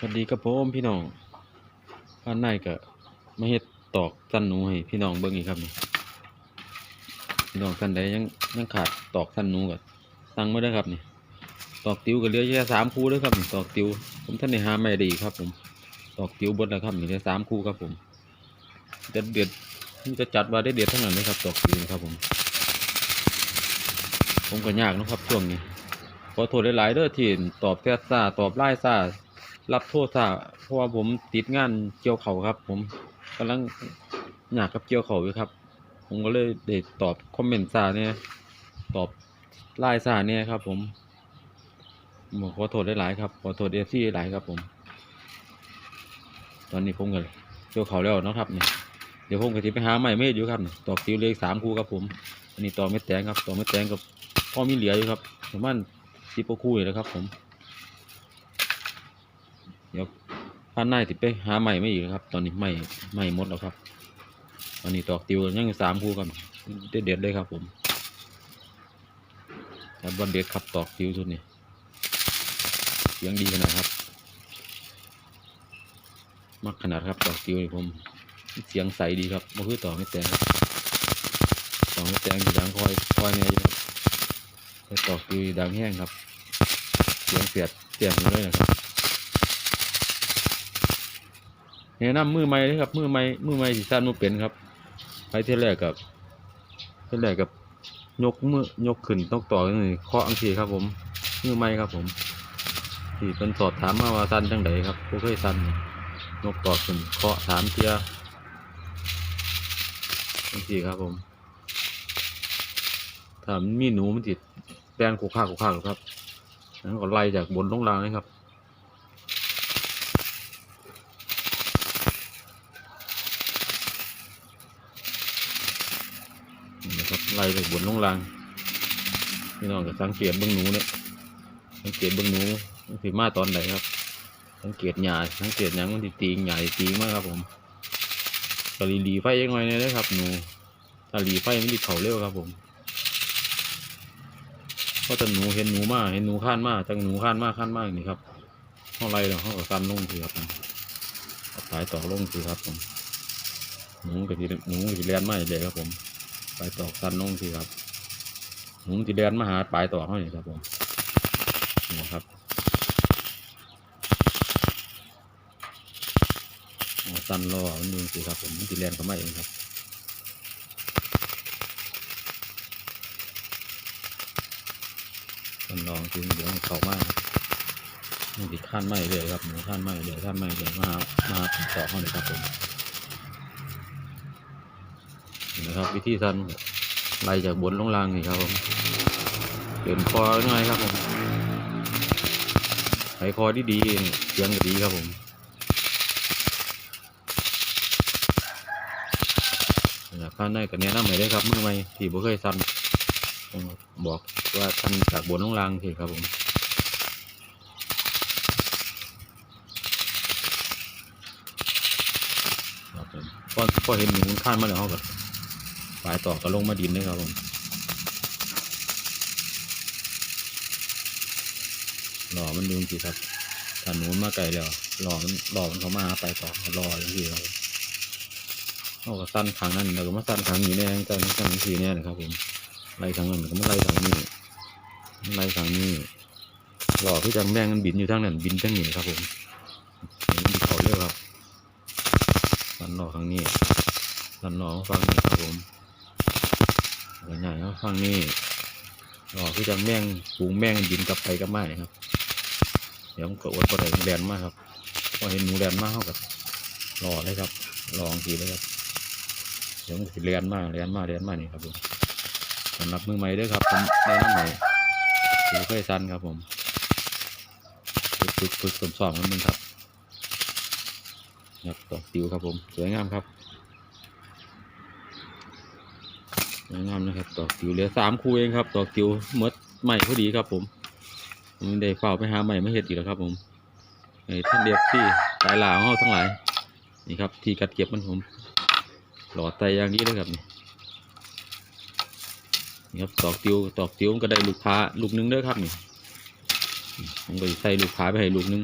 สวัสดีครับผมพี่น้องข้างในก็มาเฮ็ดตอกสั้นหนูให้พี่น้องเบิ่งอีกครับนี่พี่น้องท่านใดยังยังขาดตอกสั้นหนูก็สั่งมาได้ครับนี่ตอกติวก็เหลือแค่สามคู่เด้อครับนี่ตอกติวผมท่านได้หาไม่ได้อีครับ ผมตอกติวเบดแล้วครับนี่เหลือสามคู่ครับผมเด็ดเด็ดจะจัดว่าได้เด็ดทั้งนั้นเลยครับ ตอกติวครับผม ผมก็ยากนะครับช่วงนี้ขอโทษหลายๆเด้อที่ตอบแท้ซ่าตอบไล่ซ่า รับโทษซ่าเพราะว่าผมติดงานเกี่ยวเขาครับ ผมกำลังอยากกับเกี่ยวเขาอยู่ครับ ผมก็เลยได้ตอบคอมเมนต์ซาเนี่ยตอบไล่ซ่าเนี่ยครับ ผมผมขอโทษหลายๆครับขอโทษเอฟซีหลายครับ ผม ตอนนี้ผมก็เกี่ยวเขาแล้วนะครับเนี่ยเดี๋ยวผมก็จะไปหาใหม่ไม่อยู่ครับตอกติวเลขสามคู่ครับ ผมอันนี้ต่อไม่แตงครับต่อไม่แตงกับพ่อมีเหลืออยู่ครับประมาณสิบกว่าคู่เลยนะครับ ผม เดี๋ยวพันหน้าติไปหาใหม่ไม่อีกครับ ตอนนี้ใหม่ใหม่หมดแล้วครับ ตอนนี้ตอกติวยังสามคู่กันเด็ดเด็ดเลยครับ ผมแต่บอลเด็ดครับตอกติวชุดนี้เสียงดีขนาดครับมักขนาดครับตอกติวนี่ผม เสียงใสดีครับมาคือต่อไม่แตงครับต่อไม่แตงอยู่ดังคอยคอยแน่ยครับไปตอกคือดังแห้งครับ เสียงเสียดเสียงเลยนะครับ แนะนำมือใหม่เลยครับ มือใหม่มือใหม่สีสั้นมือเป็นครับไปเท่แรกกับเท่แรกกับยกมือยกขึ้นต้องต่อนี่เคาะอังทีครับ ผมมือใหม่ครับ ผมที่เป็นสอบถามมาว่าสั้นจังไดครับผู้เคยสั้นยกต่อขึ้นเคาะถามเทียอังทีครับผมถามมีหนูมันติดแปลนขู่ข้าขู่ข้าหรอครับนั้นก็ไล่จากบนลงล่างเลยครับนี่นะครับ ไล่จากบนลงล่างพี่น้องก็สังเกตเบื้องหนูเนี่ยสังเกตเบื้องหนูมันสิมาตอนไหนครับ สังเกตใหญ้าสังเกตยังมันสิตีงหญ้าสิตีงมากครับผมกะลีหลีไฟยังไงเนี่ยนะครับหนูถ้าหลีไฟมันติดเขาเร็วครับผมเพราะหนูเห็นหนูมาเห็นหนูข้านมากจังหนูข้านมากข้านมาอย่างนี้ครับเท่าไรเราเขาก็สั้นลงสิครับสายต่อลงสิครับผมหนูกับทีหนูกับที่เลียนมาเลยครับผม สายต่อสั้นลงสิครับหนูที่เลียนมาหาปลายต่อเขานี่ครับผมนี่ครับสั้นล่อมันดูสิครับผมมันที่เลียนเข้ามาเองครับมันลองกินเดี๋ยวเขามากมันติดขั้นไม่เลยครับหนูขั้นไม่เลยขั้นไม่เลยมามาต่อเข้าเลยครับผม นะครับ วิธีสั้นไล่จากบนลงล่างนี่ครับผมเดินคอหน่อยครับผมไขคอดีดีๆเสียงก็ดีครับผมนะครับขั้นได้กับแนะนำใหม่ได้ครับมือใหม่ที่บ่เคยสั้นบอกว่าสั้นจากบนลงล่างสิครับผมครับผมพอพอเห็นหนูข้านมาแล้วเขาก็ป ลายต่อก็ลงมาดินเลยครับผมหล่อมันดูสิครับถ้าหนูมาไกลแล้วหล่อมันหล่อมันเขามาหาปต่อรออย่างที่ครับเขาก็สั้นครั้งนั้นแล้วก็มาสั้นครั้งนี้แน่สั้นครั้งนี้แน่เลยครับผมไล่ครั้งนั้นก็มาไล่ครั้งนี้ไล่ครั้งนี้หล่อพี่จังแมงมันบินอยู่ทั้งนั้นบินทั้งนี้ครับผมเห็นมันบินเขาเร็วครับสันหล่อครั้งนี้สันหล่อฟังนี้ครับผม ใหญ่ๆฟังนี้หล่อคือจังแม่งปูงแม่งบินกลับไปกลับมาเนี่ยครับ เดี๋ยวมันก็อดก็ได้แลนมากครับพอเห็นหนูแลนมากเขากับหล่อเลยครับลองทีเลยครับเดี๋ยวมันสิแลนมากแลนมากแลนมากนี่ครับผมสำหรับมือใหม่ด้วยครับผมแนะนำใหม่ดูเคยสั้นครับผมฝึกฝึกฝึกสอบๆมันมึงครับครับดอกติวครับผม สวยงามครับ สวยงามนะครับดอกติวเหลือสามคู่เองครับดอกติวหมดใหม่พอดีครับผมผมได้เฝ้าไปหาใหม่ไม่เห็ดอีกแล้วครับผมไอ้ท่านเดียบที่สายหลาวเขาทั้งหลายนี่ครับ ที่กัดเก็บมันผมหลอดไตอย่างนี้เลยครับนี่นี่ครับดอกติวดอกติวมันก็ได้ลูกค้าลูกหนึงเด้อครับนี่ผมก็ใส่ลูกค้าไปให้ลูกหนึง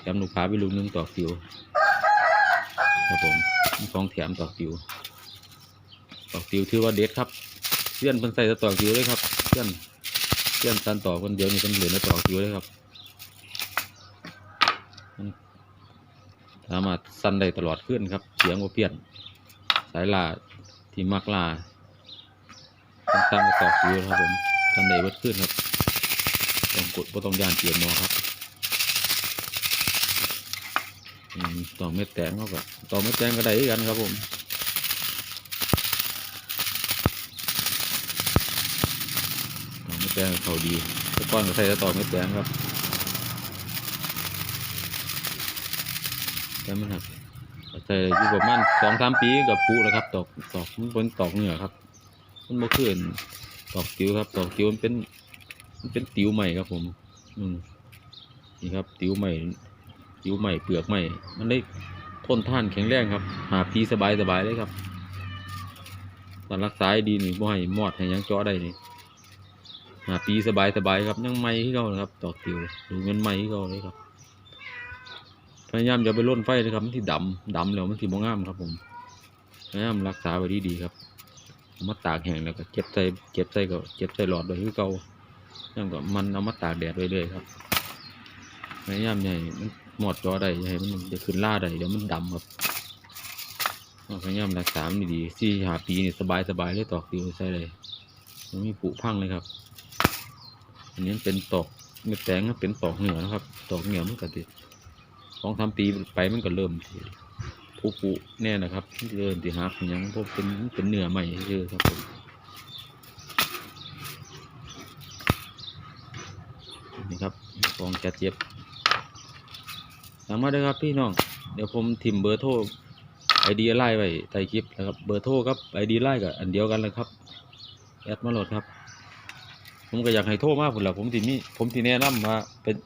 แถมลูกค้าไปลูกหนึงตอกติวครับผมมีของแถมตอกติว ตอกติวถือว่าเด็ดครับเพื่อนเพิ่นใส่แต่ตอกติวเลยครับเพื่อนเพื่อนสันตอกคนเดียวนี่เป็นเหลือในตอกติวเลยครับสามารถสั้นได้ตลอดขึ้นครับเสียงว่าเปลี่ยน สายลาที่มักลาต้องตั้งตอกติวครับผมสั้นได้เบิดขึ้นครับต้องกดบ่ต้องย่านเปลี่ยนมอครับอืมตอเม็ดแตงเขาก็ตอเม็ดแตงก็ได้กันครับผมตอกเม็ดแต งเขาดีตะก้อนก็ใส่ต่ตอกเม็ดแตงครับแต่มันหักใส่อยู่ประมาณสองสามปีกับปุแล้วครับ ตอกตอกมันเป็นตอกเนื้อครับ มันบ่ขึ้นตอกติ๋วครับ ตอกติ๋วมันเป็น มันเป็นติ๋วใหม่ครับผม อืมนี่ครับ ติ๋วใหม่ผิวใหม่เปลือกใหม่ มันได้ทนท่านแข็งแรงครับ หาพีสบายสบายเลยครับตอนรักษาดีนี่บ่ให้มอดให้ยังเจาะได้นี่ หาปีสบายสบายครับยังไม่ที่เขานะครับตอกติวดูเงินไม่ที่เขาเลยครับพยายามอย่าไปล่นไฟนะครับมันที่ดำดำแล้วมันที่บ่งามครับผมพยายามรักษาไว้ดีๆครับมาตากแห้งแล้วก็เก็บใส่เก็บใส่ก็เก็บใส่หลอดไว้คือเก่ายังก็มันเอามาตากแดดไว้เลยครับพยายามอย่าให้มันหมดจอได้อย่าให้มันจะขึ้นล่าได้เดี๋ยวมันดำครับพยายามรักษามันดีๆสี่หาปีนี่สบายสบายเลยตอกติวใส่เลยมันมีผุพังเลยครับ อันนี้เป็นตอกเม็ดแตงครับเป็นตอกเหนือนะครับตอกเหนือมันก็ติดสองสามปีไปมันก็เริ่มที่ผุผุแน่นะครับเริ่มที่หักอหยังพวกเป็นเป็นเนื้อใหม่เยอะครับผมนี่ครับกองแกะเจ็บสามารถได้ครับพี่น้องเดี๋ยวผมทิมเบอร์โทรไอเดียไล่ไว้ใต้คลิปนะครับเบอร์โทรครับไอเดียไล่กับอันเดียวกันเลยครับแอดมาโหลดครับ ผมก็อยากให้โทรมากพุ่นละผมทีนี้ผมทีแนะนำมาเป็น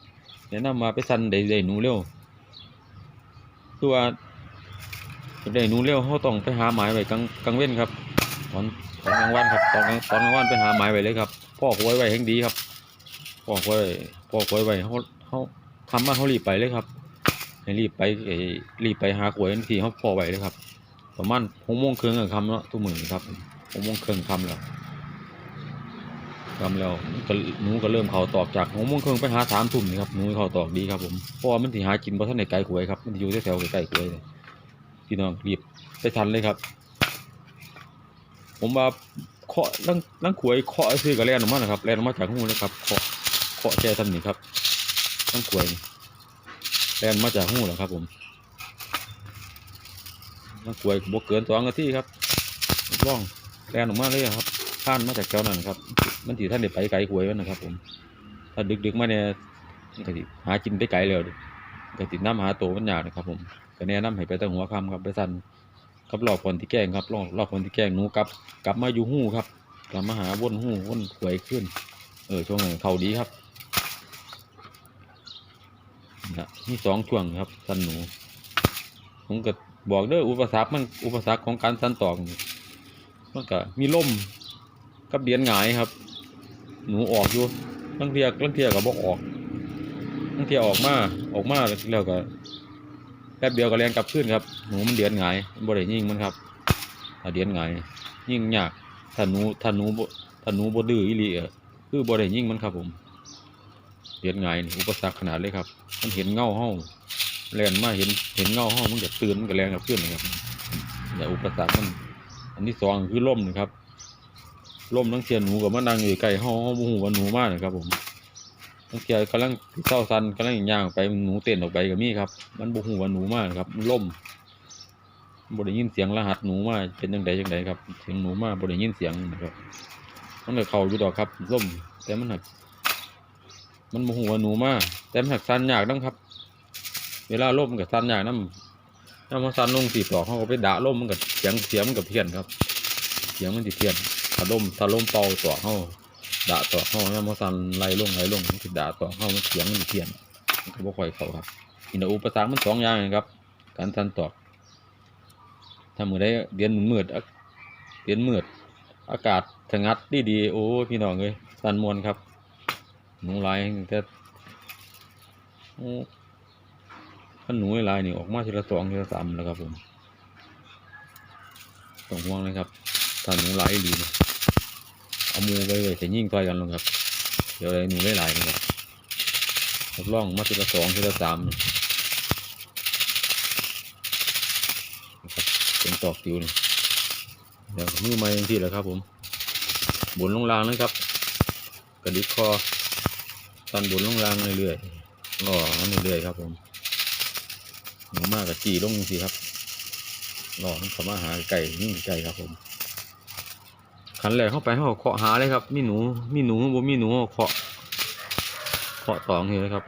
แนะนำมาไปซันได้ได้หนูเร็วคือว่าได้หนูเร็วเขาต้องไปหาหมายไว้กลางกลางเว้นครับตอนตอนกลางวันครับตอนกลางตอนกลางวันไปหาหมายไว้เลยครับพ่อหวยไว้แห่งดีครับพ่อหวยพ่อหวยไว้เขาเขาทำมาเขารีบไปเลยครับให้รีบไปรีบไปหาหวยทันทีเขาพอไหวเลยครับประมาณหกโมงครึ่งคำเนาะทุกมื้อครับหกโมงครึ่งคำแล้ว คำแล้วก็หนูก็เริ่มเขาตอกจากหกโมงครึ่งไปหาสามทุ่มนี่ครับหนูเขาตอกดีครับผมเพราะว่ามันสิหากินเพราะท่านในไกลหวยครับมันอยู่แถวๆใกล้ๆหวยเลยพี่น้องรีบไปทันเลยครับ ผมว่าเคาะลังลังขวยเคาะซื้อกับแลนออกมานะครับแลนออกมาจากหูเลยครับเคาะเคาะแช่ทำนี่ครับลังขวยแลนมาจากหูแหละครับ ผมนักกล้วยบวกเกินสองนาทีครับร่องแลนออกมาเลยครับข้านมาจากแถวนั้นครับ มันถือท่านเด็ไปไกลกล้วยมันนะครับ ผม ถ้าดึกๆมาเนี่ยก็สิหากินไปไกลแล้วกติน้ำหาโตวมันยากนะครับ ผมก็แนะนำให้ไปตั้งหัวคำครับไปสั่นกับรอบคนที่แกล้งครับรอบรอบคนที่แกล้งหนูกลับ กลับมาอยู่หู้ครับ กลับมาหาว่นหู้ว่นขวยขึ้น เออช่วงนั้นเขาดีครับนะมีสองช่วงครับสันหนูผมก็บอกเด้ออุปสรรคมันอุปสรรคของการสันตอกมันก็มีล่มกับเดียนหงายครับ หนูออกอยู่ลังเทียลังเทียก็บอกออกลังเทียออกมาออกมาแล้วก็แป๊บเดียวก็แรงกลับขึ้นครับหนูมันเดียนหงายบ่ได้ยิงมันครับถ้าเดียนหงายยิ่งยากถ้าหนูถ้าหนูถ้าหนูบ่ดื้ออีหลีอะคือบ่ได้ยิงมันครับ ผม เดียนหงายอุปสรรคขนาดเลยครับ มันเห็นเงาห้องแลนมาเห็นเห็นเงาห้องมันก็ตื่นมันก็แรงกับเพื่อนนะครับแต่อุปสรรคมัน อันที่สองคือล่มนะครับ ล่มทั้งเทียนหนูกับมะนางอยู่ใกล้ห้องห้องหูว่าหนูมากนะครับ ผมทั้งเทียนกำลังเศร้าซันกำลังย่างไปหนูเต้นออกไปกับมี่ครับ มันบุหูว่าหนูมากครับล่มบได้ยินเสียงรหัสหนูมาเป็นยังไงยังไงครับเสียงหนูมาบได้ยินเสียงนะครับมันเลยเข่าอยู่ดอกครับล่มแต่มันหัก มันโมโหว่าหนูมาแต่มันหักสันยากน้ำครับ เวลาล่มกับสันยากน้ำน้ำมันสันลงสีปลอกเขาก็ไปด่าล่มมันกับเสียงเสียงมันกับเพี้ยนครับ เสียงมันติเพี้ยน ถ้าล่มถ้าล่มเป่าตัวเข้าด่าตัวเข้าน้ำมันสันไล่ลงไล่ลงมันติด่าตัวเข้ามันเสียงมันเพี้ยนมันก็บ่ค่อยเข้าครับอินอุปสรรคมันสองอย่างนะครับ การสันตอกถ้ามือได้เดือนมืดๆอะเดือนมืด อากาศสงัดดีดีโอ้พี่น้องเลยสันมวนครับหนูหลายแต่ขันหนูหลายนี่ออกมาทีละสองทีละสามแล้วครับผมต้องห่วงเลยครับ ถ้าหนูหลายอีนะเอาหมูไปเลยจะยิ่งต่อยกันลงครับ เดี๋ยวอะไรหนูหลายนะครับทดลองมาทีละสองทีละสามนะครับเป็นตอกติวนี่เดี๋ยวมือไม้ยังที่แล้วครับ ผมบนลงรางนะครับ กระดิกคอตันบนลงรางเรื่อยๆล่อมันเรื่อยๆครับ ผมหนูมากกับจีลงสิครับหล่อมันเข้ามาหาไก่ยิ่งไก่ครับผม ขันแรกเข้าไปเขาเคาะหาเลยครับ มีหนู มีหนูบ่มีหนูเคาะเคาะตองเลยนะครับ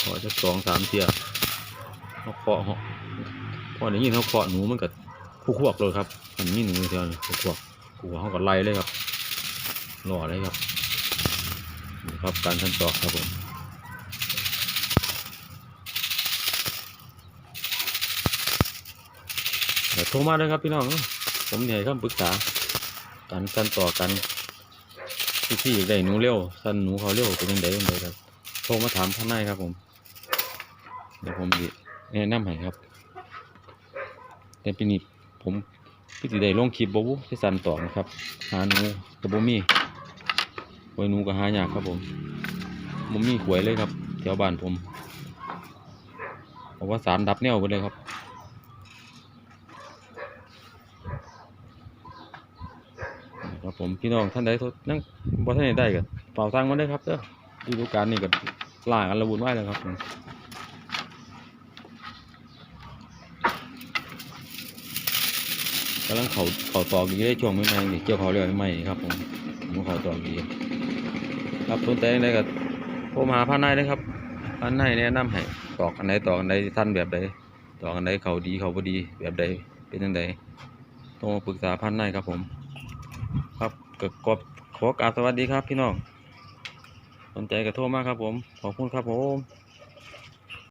เคาะจะสองสามเทียเขาเคาะเขาพอได้ยินเขาเคาะหนูมันก็คู่ควบเลยครับมันมีหนูเทียนี่คู่ควบคู่เขาก็ไล่เลยครับรอเลยครับนี่ครับการทันตอกครับผมเดี๋ยว โทรมาเลยครับพี่น้อง ผมเหนื่อยคำปรึกษาการกันต่อกันที่ที่อยากได้หนูเร็วสั้นหนูเขาเร็วเป็นยังไงยังไงครับโทรมาถามท่านนายครับผม เดี๋ยวผมสิแนะนำให้ครับ แต่ปีนี้ผมพี่สิได้ลงคลิปบ่บุที่สั้นต่อนะครับ หาหนูกับบ่มีไว้หนูก็หายากครับผมบ่มีหวยเลยครับแถวบ้านผมเพราะว่าสารดับแนวไปเลยครับ ครับ ผมพี่น้องท่านใดทดนั่งบ่ท่านใดได้ก็เป่าตังมาได้ครับเด้อฤดูกาลนี่ก็ล่ากันระบุนไว้แล้วครับกำลังเขาเขาตอกอยู่ได้ช่วงใหม่ๆนี่เกี่ยวเขาเรื่อยใหม่ครับผมผมเขาตอกอยู่ครับสนใจอะไรก็โทรมาหาพันนายได้ครับพันนายแนะนำให้ตอกอันไหนตอกอันไหนท่านแบบใดตอกอันไหนเขาดีเขาบ่ดีแบบใดเป็นจังไดต้องมาปรึกษาพันนายครับผม ครับก็ขอขอกราบสวัสดีครับพี่น้อง สนใจก็โทรมาครับผม ขอบคุณครับผม